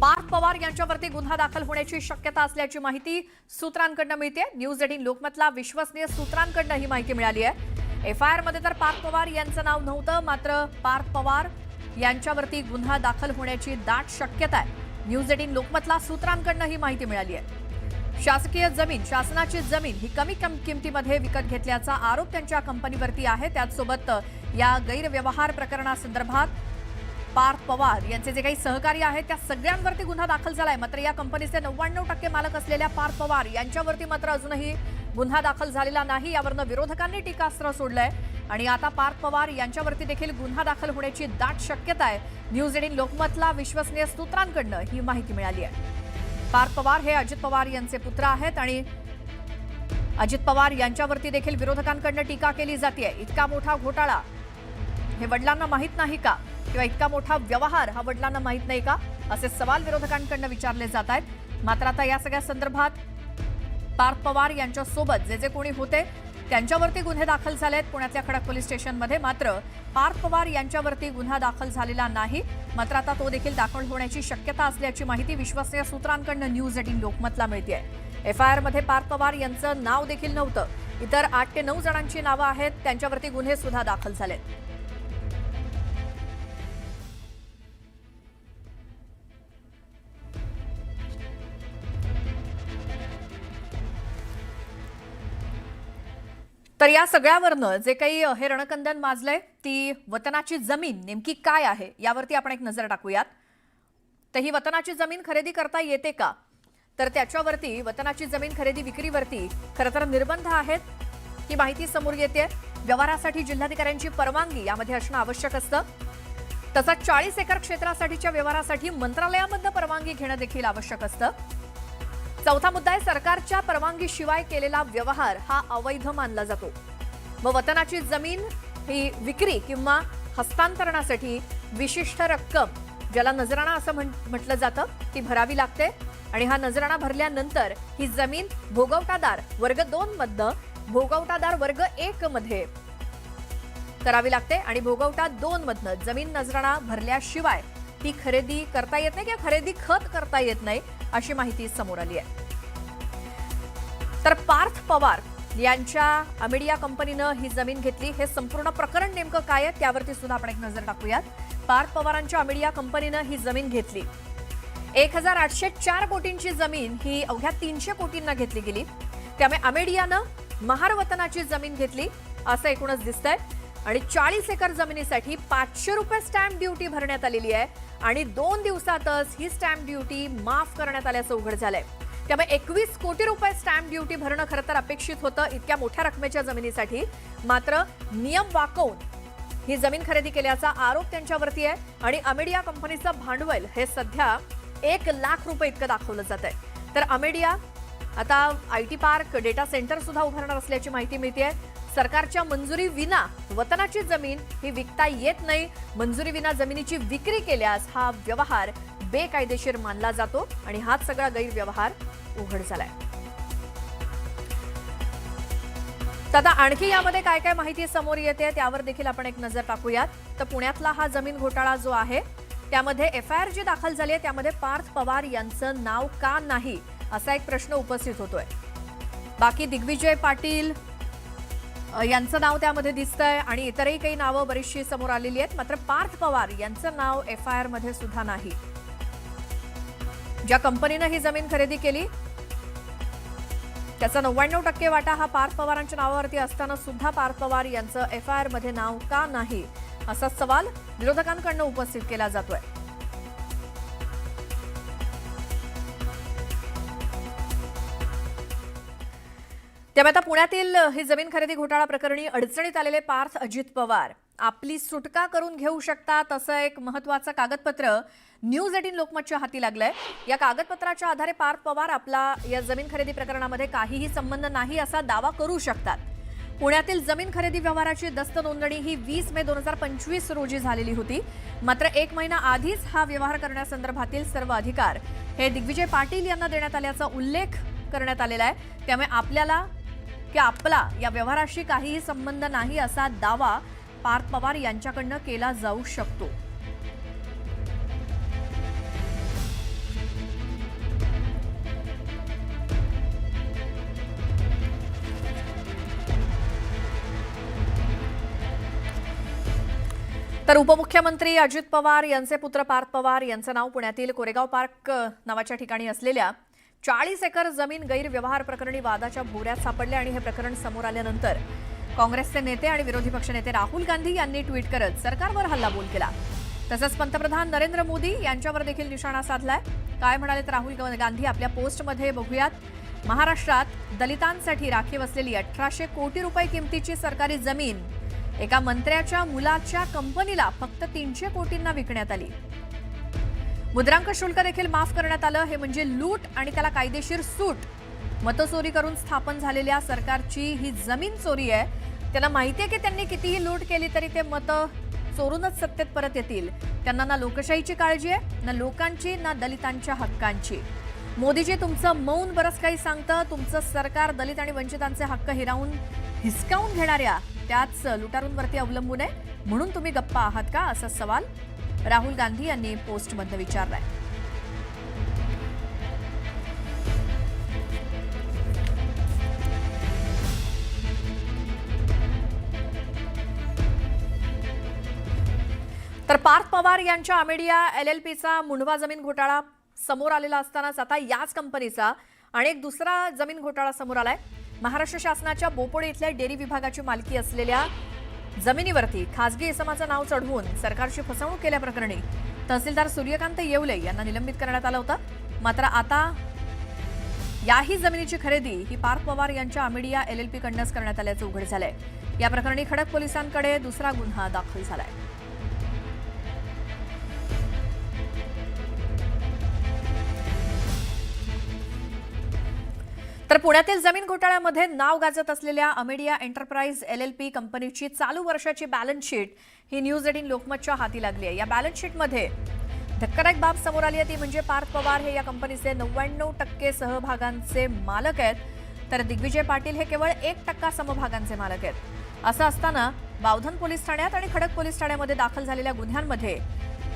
पार्थ पवार यांच्यावरती गुन्हा दाखल होण्याची शक्यता असल्याची माहिती सूत्रांकडनं मिळते. न्यूज एटीन लोकमतला विश्वसनीय सूत्रांकडनं ही माहिती मिळाली आहे. एफ आय आरमध्ये तर पार्थ पवार यांचं नाव नव्हतं मात्र पार्थ पवार यांच्यावरती गुन्हा दाखल होण्याची दाट शक्यता आहे. न्यूज एटीन लोकमतला सूत्रांकडनं ही माहिती मिळाली आहे. शासकीय जमीन शासनाची जमीन ही कमी कम किमतीमध्ये विकत घेतल्याचा आरोप त्यांच्या कंपनीवरती आहे. त्याचसोबत या गैरव्यवहार प्रकरणासंदर्भात पार्थ पवार यांचे जे काही सहकारी आहेत त्या सगळ्यांवरती गुन्हा दाखल झालाय. मात्र या कंपनीचे नव्याण्णव टक्के मालक असलेल्या पार्थ पवार यांच्यावरती मात्र अजूनही गुन्हा दाखल झालेला नाही. यावरनं विरोधकांनी टीकास्त्र सोडलंय. आणि आता पार्थ पवार यांच्यावरती देखील गुन्हा दाखल होण्याची दाट शक्यता आहे. न्यूज एटीन लोकमतला विश्वसनीय सूत्रांकडनं ही माहिती मिळाली आहे. पार्थ पवार हे अजित पवार यांचे पुत्र आहेत आणि अजित पवार यांच्यावरती देखील विरोधकांकडनं टीका केली जाते इतका मोठा घोटाळा हे वडिलांना माहीत नाही का? किंवा इतका मोठा व्यवहार हा वडिलांना माहीत नाही का? असे सवाल विरोधकांकडनं विचारले जात आहेत. मात्र आता या सगळ्या संदर्भात पार्थ पवार यांच्यासोबत जे जे कोणी होते त्यांच्यावरती गुन्हे दाखल झाले आहेत पुण्यातल्या खडक पोलीस स्टेशनमध्ये मात्र पार्थ पवार यांच्यावरती गुन्हा दाखल झालेला नाही. मात्र आता तो देखील दाखल होण्याची शक्यता असल्याची माहिती विश्वसनीय सूत्रांकडनं न्यूज एटीन लोकमतला मिळते एफ आय आरमध्ये पार्थ पवार यांचं नाव देखील नव्हतं. इतर आठ ते नऊ जणांची नावं आहेत. त्यांच्यावरती गुन्हे सुद्धा दाखल झालेत. तर या सगळ्यावरनं जे काही हे रणकंदन माजलंय ती वतनाची जमीन नेमकी काय आहे यावरती आपण एक नजर टाकूयात. तर ही वतनाची जमीन खरेदी करता येते का? तर त्याच्यावरती वतनाची जमीन खरेदी विक्रीवरती खरं तर निर्बंध आहेत ही माहिती समोर येते व्यवहारासाठी जिल्हाधिकाऱ्यांची परवानगी यामध्ये असणं आवश्यक असतं. तसंच चाळीस एकर क्षेत्रासाठीच्या व्यवहारासाठी मंत्रालयामधनं परवानगी घेणं देखील आवश्यक असतं. चौथा मुद्दा आहे सरकारच्या परवानगीशिवाय केलेला व्यवहार हा अवैध मानला जातो. व वतनाची जमीन ही विक्री किंवा हस्तांतरणासाठी विशिष्ट रक्कम ज्याला नजराणा असं म्हण- म्हटलं जातं ती भरावी लागते. आणि हा नजराणा भरल्यानंतर ही जमीन भोगवटादार वर्ग दोन मधनं भोगवटादार वर्ग एक मध्ये करावी लागते आणि भोगवटा दोन मधनं जमीन नजराणा भरल्याशिवाय ती खरेदी करता येत नाही किंवा खरेदी खत करता येत नाही अशी माहिती समोर आली आहे. तर पार्थ पवार यांच्या अमिडिया कंपनीनं ही जमीन घेतली. हे संपूर्ण प्रकरण नेमकं काय आहे त्यावरती सुद्धा आपण एक नजर टाकूयात. पार्थ पवारांच्या अमिडिया कंपनीनं ही जमीन घेतली. एक हजार आठशे चार कोटींची जमीन ही अवघ्या तीनशे कोटींना घेतली गेली. त्यामुळे अमेडियानं महारवतनाची जमीन घेतली असं एकूणच दिसतंय. आणि चाळीस एकर जमिनीसाठी पाचशे रुपये स्टॅम्प ड्युटी भरण्यात आलेली आहे. आणि दोन दिवसातच ही स्टॅम्प ड्युटी माफ करण्यात आल्याचं उघड झालंय. त्यामुळे एकवीस कोटी रुपये स्टॅम्प ड्युटी भरणं खरं तर अपेक्षित होतं इतक्या मोठ्या रकमेच्या जमिनीसाठी. मात्र नियम वाकवून ही जमीन खरेदी केल्याचा आरोप त्यांच्यावरती आहे आणि अमेडिया कंपनीचं भांडवल हे सध्या एक लाख रुपये इतकं दाखवलं जात आहे. तर अमेडिया आता I T park data centre सुद्धा उभारणार असल्याची माहिती मिळते सरकारच्या मंजुरी विना वतनाची जमीन ही विकता येत नाही. मंजुरी विना जमिनीची विक्री केल्यास हा व्यवहार बेकायदेशीर मानला जातो आणि हाच सगळा गैरव्यवहार उघड झालाय. तर आता आणखी यामध्ये काय काय माहिती समोर येते त्यावर देखील आपण एक नजर टाकूयात. तर पुण्यातला हा जमीन घोटाळा जो आहे त्यामध्ये एफ आय आर जी दाखल झाली आहे त्यामध्ये पार्थ पवार यांचं नाव का नाही असा एक प्रश्न उपस्थित होतोय. बाकी दिग्विजय पाटील यांचं नाव त्यामध्ये दिसतंय आणि इतरही काही नावं बरीचशी समोर आलेली आहेत. मात्र पार्थ पवार यांचं नाव एफ आय आरमध्ये सुद्धा नाही. ज्या कंपनीनं ही जमीन खरेदी केली त्याचा नव्याण्णव टक्के वाटा हा पार्थ पवारांच्या नावावरती असताना सुद्धा पार्थ पवार यांचं एफ आय आरमध्ये नाव का नाही? असा सवाल विरोधकांकडनं उपस्थित केला जातोय. त्यामुळे आता पुण्यातील ही जमीन खरेदी घोटाळा प्रकरणी अडचणीत आलेले पार्थ अजित पवार. आपली सुटका करून घेऊ शकतात असं एक महत्वाचं कागदपत्र न्यूज एटीन लोकमतच्या हाती लागलंय. या कागदपत्राच्या आधारे पार्थ पवार आपला या जमीन खरेदी प्रकरणामध्ये काहीही संबंध नाही असा दावा करू शकतात. पुण्यातील जमीन खरेदी व्यवहाराची दस्त नोंदणी ही वीस मे दोन हजार पंचवीस रोजी झालेली होती. मात्र एक महिना आधीच हा व्यवहार करण्यासंदर्भातील सर्व अधिकार हे दिग्विजय पाटील यांना देण्यात आल्याचा उल्लेख करण्यात आलेला आहे. त्यामुळे आपल्याला की आपला या व्यवहाराशी काहीही संबंध नाही असा दावा पार्थ पवार यांच्याकडनं केला जाऊ शकतो. तर उपमुख्यमंत्री अजित पवार यांचे पुत्र पार्थ पवार यांचं नाव पुण्यातील कोरेगाव पार्क नावाच्या ठिकाणी असलेल्या चाळीस एकर जमीन गैरव्यवहार प्रकरणी वादाच्या भोवऱ्यात सापडले आणि हे प्रकरण समोर आल्यानंतर काँग्रेसचे नेते आणि विरोधी पक्षनेते राहुल गांधी यांनी ट्विट करत सरकारवर हल्लाबोल केला. तसंच पंतप्रधान नरेंद्र मोदी यांच्यावर देखील निशाणा साधलाय. काय म्हणाले तर राहुल गांधी आपल्या पोस्टमध्ये बघूयात. महाराष्ट्रात दलितांसाठी राखीव असलेली अठराशे कोटी रुपये किमतीची सरकारी जमीन एका मंत्र्याच्या मुलाच्या कंपनीला फक्त तीनशे कोटींना विकण्यात आली. मुद्रांक शुल्क देखील माफ करण्यात आलं. हे म्हणजे लूट आणि त्याला कायदेशीर सूट. मतचोरी करून स्थापन झालेल्या सरकारची ही जमीन चोरी आहे. त्यांना माहिती आहे की त्यांनी कितीही लूट केली तरी ते मतं चोरूनच सत्तेत परत येतील. त्यांना ना लोकशाहीची काळजी आहे ना लोकांची ना दलितांच्या हक्कांची. मोदीजी तुमचं मौन बरंच काही सांगतं. तुमचं सरकार दलित आणि वंचितांचे हक्क हिरावून हिसकावून घेणाऱ्या त्याच लुटारूंवरती अवलंबून आहे. म्हणून तुम्ही गप्पा आहात का? असा सवाल राहुल गांधी यांनी पोस्टमधनं विचारलाय. तर पार्थ पवार यांच्या अमेडिया एल एल पीचा मुंडवा जमीन घोटाळा समोर आलेला असतानाच आता याच कंपनीचा आणि एक दुसरा जमीन घोटाळा समोर आलाय. महाराष्ट्र शासनाच्या बोपोडे इथल्या डेअरी विभागाची मालकी असलेल्या जमिनीवरती खासगी इसमाचं नाव चढवून सरकारची फसवणूक केल्याप्रकरणी तहसीलदार सूर्यकांत येवले यांना निलंबित करण्यात आलं होतं. मात्र आता याही जमिनीची खरेदी ही पार्थ पवार यांच्या अमिडिया एल एल पी कडनंच करण्यात आल्याचं उघड झालंय. या प्रकरणी खडक पोलिसांकडे दुसरा गुन्हा दाखल झालाय. तर पुण्यातील जमीन घोटाळ्यामध्ये नाव गाजत असलेल्या Amadea enterprise L L P कंपनीची चालू वर्षाची बॅलन्स शीट ही न्यूज एटीन लोकमतच्या हाती लागली आहे. या बॅलन्स शीटमध्ये धक्कादायक बाब समोर आली आहे ती म्हणजे पार्थ पवार हे या कंपनीचे नव्याण्णव टक्के सहभागांचे मालक आहेत. तर दिग्विजय पाटील हे केवळ एक टक्का समभागांचे मालक आहेत. असं असताना बावधन पोलीस ठाण्यात आणि खडक पोलीस ठाण्यामध्ये दाखल झालेल्या गुन्ह्यांमध्ये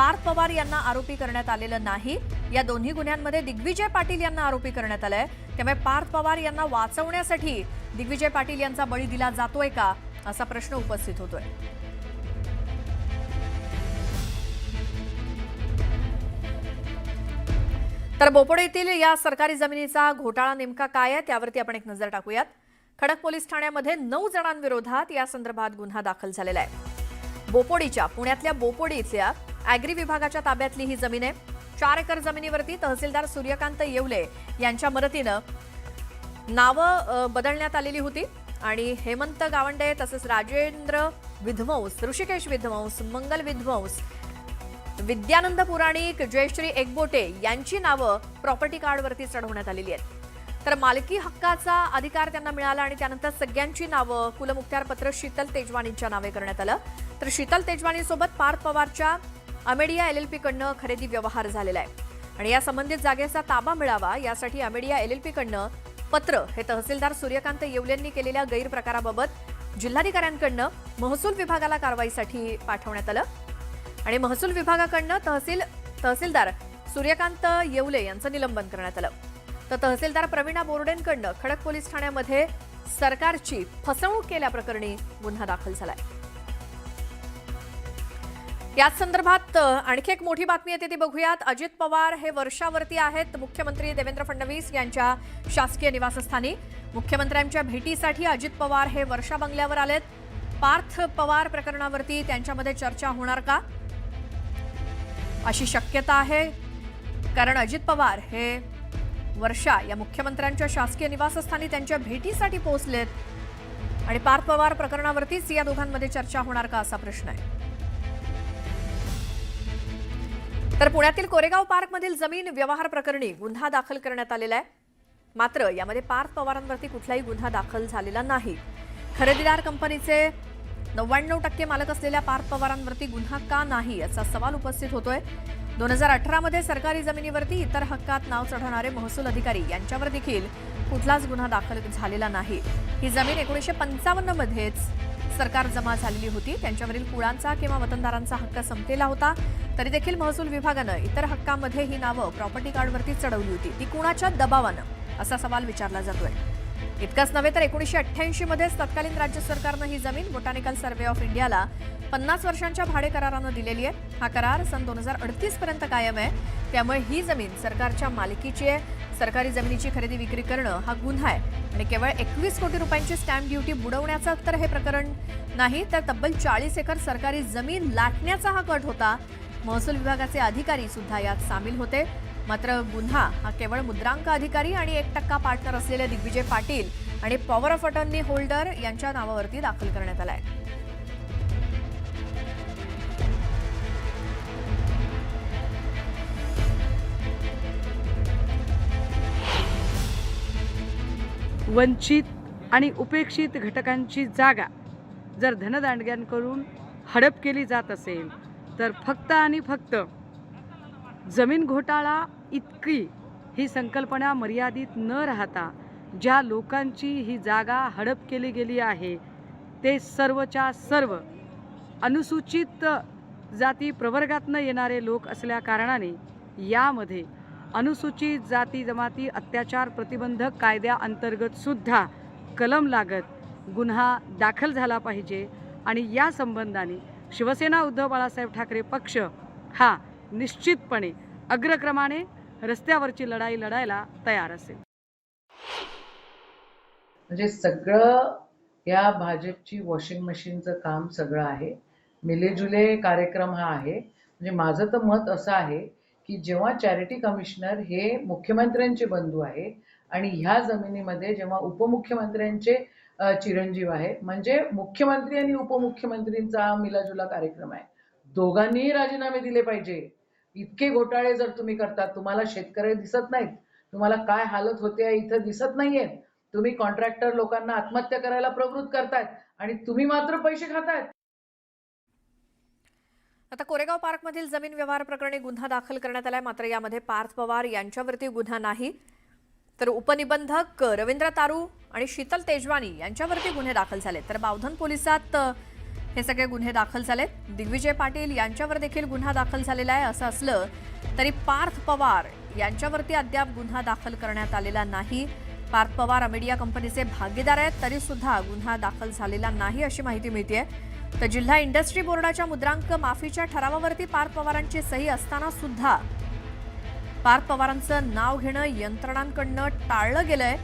पार्थ पवार यांना आरोपी करण्यात आलेलं नाही. या दोन्ही गुन्ह्यांमध्ये दिग्विजय पाटील यांना आरोपी करण्यात आलंय. त्यामुळे पार्थ पवार यांना वाचवण्यासाठी दिग्विजय पाटील यांचा बळी दिला जातोय का असा प्रश्न उपस्थित होतोय. तर बोपोडे येथील या सरकारी जमिनीचा घोटाळा नेमका काय आहे त्यावरती आपण एक नजर टाकूयात. खडक पोलीस ठाण्यामध्ये नऊ जणांविरोधात या संदर्भात गुन्हा दाखल झालेला आहे. बोपोडीच्या पुण्यातल्या बोपोडी इथल्या अॅग्री विभागाच्या ताब्यातली ही जमीन आहे. चार एकर जमिनीवरती तहसीलदार सूर्यकांत येवले यांच्या मदतीनं नावं बदलण्यात आलेली होती आणि हेमंत गावंडे तसंच राजेंद्र विध्वंस ऋषिकेश विध्वंस मंगल विध्वंस विद्यानंद पुराणिक जयश्री एकबोटे यांची नावं प्रॉपर्टी कार्डवरती चढवण्यात आलेली आहेत. तर मालकी हक्काचा अधिकार त्यांना मिळाला आणि त्यानंतर सगळ्यांची नावं कुलमुख्यारपत्र शीतल तेजवानींच्या नावे करण्यात आलं. तर शीतल तेजवानीसोबत पार्थ पवारच्या अमेडिया एल एल पीकडनं खरेदी व्यवहार झालेला आहे. आणि या संबंधित जागेचा ताबा मिळावा यासाठी अमेडिया एल एल पीकडनं पत्र हे तहसीलदार सूर्यकांत येवलेंनी केलेल्या गैरप्रकाराबाबत जिल्हाधिकाऱ्यांकडनं महसूल विभागाला कारवाईसाठी पाठवण्यात आलं. आणि महसूल विभागाकडनं तहसील तहसीलदार सूर्यकांत येवले यांचं निलंबन करण्यात आलं. तर तहसीलदार प्रवीणा बोर्डेंकडनं खडक पोलीस ठाण्यामध्ये सरकारची फसवणूक केल्याप्रकरणी गुन्हा दाखल झालाय. याच संदर्भात आणखी एक मोठी बातमी येते ती बघूयात. अजित पवार हे वर्षावरती आहेत. मुख्यमंत्री देवेंद्र फडणवीस यांच्या शासकीय निवासस्थानी. मुख्यमंत्र्यांच्या भेटीसाठी अजित पवार हे वर्षा बंगल्यावर आलेत. पार्थ पवार प्रकरणावरती त्यांच्यामध्ये चर्चा होणार का? अशी शक्यता आहे. कारण अजित पवार हे वर्षा या मुख्यमंत्र्यांच्या शासकीय निवासस्थानी त्यांच्या भेटीसाठी पोहोचलेत. आणि पार्थ पवार प्रकरणावरतीच या दोघांमध्ये चर्चा होणार का असा प्रश्न आहे. तर पुण्यातील कोरेगाव पार्कमधील जमीन व्यवहार प्रकरणी गुन्हा दाखल करण्यात आलेला आहे. मात्र यामध्ये पार्थ पवारांवरती कुठलाही गुन्हा दाखल झालेला नाही. खरेदीदार कंपनीचे नव्याण्णव टक्के मालक असलेल्या पार्थ पवारांवरती गुन्हा का नाही याचा सवाल उपस्थित होतोय. दोन हजार अठरामध्ये सरकारी जमिनीवरती इतर हक्कात नाव चढवणारे महसूल अधिकारी यांच्यावर देखील कुठलाच गुन्हा दाखल झालेला नाही. ही जमीन एकोणीसशे पंचावन्नमध्येच सरकार जमा झालेली होती. त्यांच्यावरील कुळांचा किंवा वतनदारांचा हक्क संपलेला होता. तरी देखील महसूल विभागानं इतर हक्कामध्ये ही नावं प्रॉपर्टी कार्डवरती चढवली होती. ती कुणाच्या दबावानं? असा सवाल विचारला जातोय. इतकंच नव्हे तर एकोणीसशे अठ्ठ्याऐंशी मध्येच तत्कालीन राज्य सरकारनं ही जमीन बोटॅनिकल सर्व्हे ऑफ इंडियाला पन्नास वर्षांच्या भाडे करारानं दिलेली आहे. हा करार सन दोन हजार अडतीस पर्यंत कायम आहे. त्यामुळे ही जमीन सरकारच्या मालकीची आहे. सरकारी जमिनीची खरेदी विक्री करणं हा गुन्हा आहे. आणि केवळ एकवीस कोटी रुपयांची स्टॅम्प ड्युटी बुडवण्याचा तर हे प्रकरण नाही तर तब्बल चाळीस एकर सरकारी जमीन लाटण्याचा हा कट होता. महसूल विभागाचे अधिकारी सुद्धा यात सामील होते. मात्र गुन्हा हा केवळ मुद्रांक अधिकारी आणि एक टक्का पार्टनर असलेले दिग्विजय पाटील आणि पॉवर ऑफ अटर्नी होल्डर यांच्या नावावरती दाखल करण्यात आला आहे वंचित आणि उपेक्षित घटकांची जागा जर धनदांडग्यांकडून हडप केली जात असेल तर फक्त आणि फक्त जमीन घोटाळा इतकी ही संकल्पना मर्यादित न राहता ज्या लोकांची ही जागा हडप केली गेली आहे ते सर्वच्या सर्व अनुसूचित जाती प्रवर्गातनं येणारे लोक असल्या कारणाने यामध्ये अनुसूचित जाती जमाती अत्याचार प्रतिबंधक कायद्याअंतर्गत सुद्धा कलम लागत गुन्हा दाखल झाला पाहिजे आणि या संबंधाने शिवसेना उद्धव बाळासाहेब ठाकरे पक्ष हा निश्चितपणे अग्रक्रमाने रस्त्यावरची लढाई लढायला तयार असेल. म्हणजे सगळं या भाजपची वॉशिंग मशीनचं काम सगळं आहे. मिलेजुले कार्यक्रम हा आहे. म्हणजे माझं तर मत असं आहे की जेव्हा चॅरिटी कमिशनर हे मुख्यमंत्र्यांचे बंधू आहे आणि ह्या जमिनीमध्ये जेव्हा उपमुख्यमंत्र्यांचे चिरंजीव आहे म्हणजे मुख्यमंत्री आणि उपमुख्यमंत्रींचा मिलाजुला कार्यक्रम आहे. दोघांनीही राजीनामे दिले पाहिजे. इतके घोटाळे जर तुम्ही करतात तुम्हाला शेतकरी दिसत नाहीत तुम्हाला काय हालत होते आहे इथं दिसत नाहीयेत तुम्ही कॉन्ट्रॅक्टर लोकांना आत्महत्या करायला प्रवृत्त करतायत आणि तुम्ही मात्र पैसे खातायत. आता कोरेगाव पार्कमधील जमीन व्यवहार प्रकरणी गुन्हा दाखल करण्यात आलाय. मात्र यामध्ये पार्थ पवार यांच्यावरती गुन्हा नाही. तर उपनिबंधक रवींद्र तारू आणि शीतल तेजवानी यांच्यावरती गुन्हे दाखल झाले तर बावधन पोलिसात हे सगळे गुन्हे दाखल झालेत. दिग्विजय पाटील यांच्यावर देखील गुन्हा दाखल झालेला आहे. असं असलं तरी पार्थ पवार यांच्यावरती अद्याप गुन्हा दाखल करण्यात आलेला नाही. पार्थ पवार अमेडिया कंपनीचे भागीदार आहेत. तरी सुद्धा गुन्हा दाखल झालेला नाही अशी माहिती मिळते तर जिल्हा इंडस्ट्री बोर्डाच्या मुद्रांक माफीच्या ठरावावरती पार्थ पवारांची सही असताना सुद्धा पार्थ पवारांचं नाव घेणं यंत्रणांकडनं टाळलं गेलंय.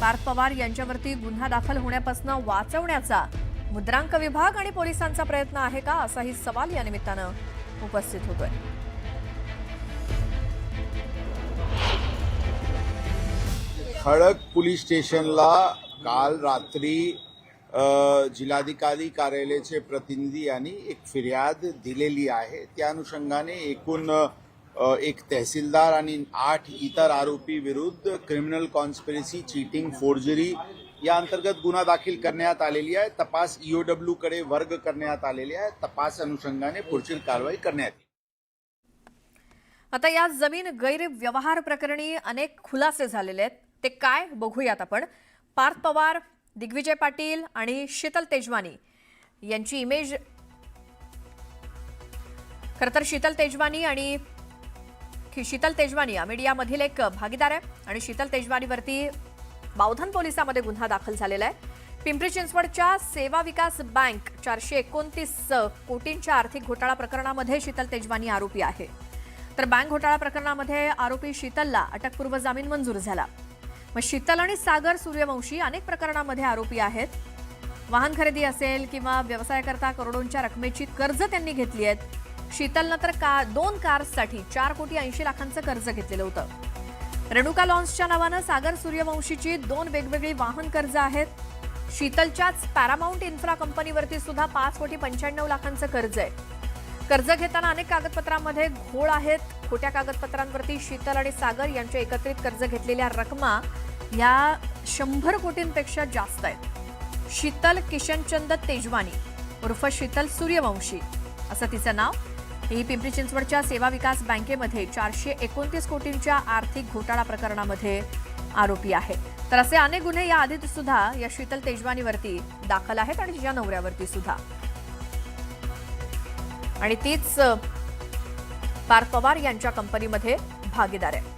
पार्थ पवार यांच्यावरती गुन्हा दाखल होण्यापासून वाचवण्याचा मुद्रांक विभाग आणि पोलिसांचा प्रयत्न आहे का असाही सवाल या निमित्तानं उपस्थित होतोय. खडक पोलीस स्टेशनला काल रात्री जिल्हाधिकारी कार्यालयाचे प्रतिनिधी यांनी एक फिर्याद दिलेली आहे. त्या अनुषंगाने एकूण एक तहसीलदार आणि आठ इतर आरोपी विरुद्ध क्रिमिनल कॉन्स्पिरसी चीटिंग फोर्जरी या अंतर्गत गुन्हा दाखल करण्यात आलेली आहे. तपास ईओडब्ल्यू कडे वर्ग करण्यात आलेली आहे. तपास अनुषंगाने पुढची कारवाई करण्यात येईल. आता या जमीन गैरव्यवहार प्रकरणी अनेक खुलासे झालेले आहेत. ते काय बघूयात आपण. पार्थ पवार दिग्विजय पाटील आणि शीतल तेजवानी यांची इमेज खरं तर शीतल तेजवानी आणि शीतल तेजवानी या मीडियामधील एक भागीदार आहे आणि शीतल तेजवानीवरती बावधन पोलिसामध्ये गुन्हा दाखल झालेला आहे. पिंपरी चिंचवडच्या सेवा विकास बँक चारशे एकोणतीस कोटींच्या आर्थिक घोटाळा प्रकरणामध्ये शीतल तेजवानी आरोपी आहे. तर बँक घोटाळा प्रकरणामध्ये आरोपी शीतलला अटकपूर्व जामीन मंजूर झाला. मग शीतल आणि सागर सूर्यवंशी अनेक प्रकरणामध्ये आरोपी आहेत. वाहन खरेदी असेल किंवा व्यवसायाकरता करोडोंच्या रकमेची कर्ज त्यांनी घेतली आहेत. शीतलनं तर का दोन कार्ससाठी चार कोटी ऐंशी लाखांचं कर्ज घेतलेलं होतं. रेणुका लॉन्सच्या नावानं सागर सूर्यवंशीची दोन वेगवेगळी वाहन कर्ज आहेत. शीतलच्याच पॅरामाऊंट इन्फ्रा कंपनीवरती सुद्धा पाच कोटी पंच्याण्णव लाखांचं कर्ज आहे. कर्ज घेताना अनेक कागदपत्रांमध्ये घोळ आहेत. खोट्या कागदपत्रांवरती शीतल आणि सागर यांच्या एकत्रित कर्ज घेतलेल्या रकमा या शंभर कोटींपेक्षा जास्त आहेत. शीतल किशनचंद तेजवानी उर्फ शीतल सूर्यवंशी असं तिचं नाव. ही पिंपरी चिंचवडच्या सेवा विकास बँकेमध्ये चारशे एकोणतीस कोटींच्या आर्थिक घोटाळा प्रकरणामध्ये आरोपी आहे तर असे अनेक गुन्हे या आधी सुद्धा या शीतल तेजवानीवरती दाखल आहेत आणि तिच्या नवऱ्यावरती सुद्धा आणि तीच पार पवार यांच्या कंपनीमध्ये भागीदार आहे.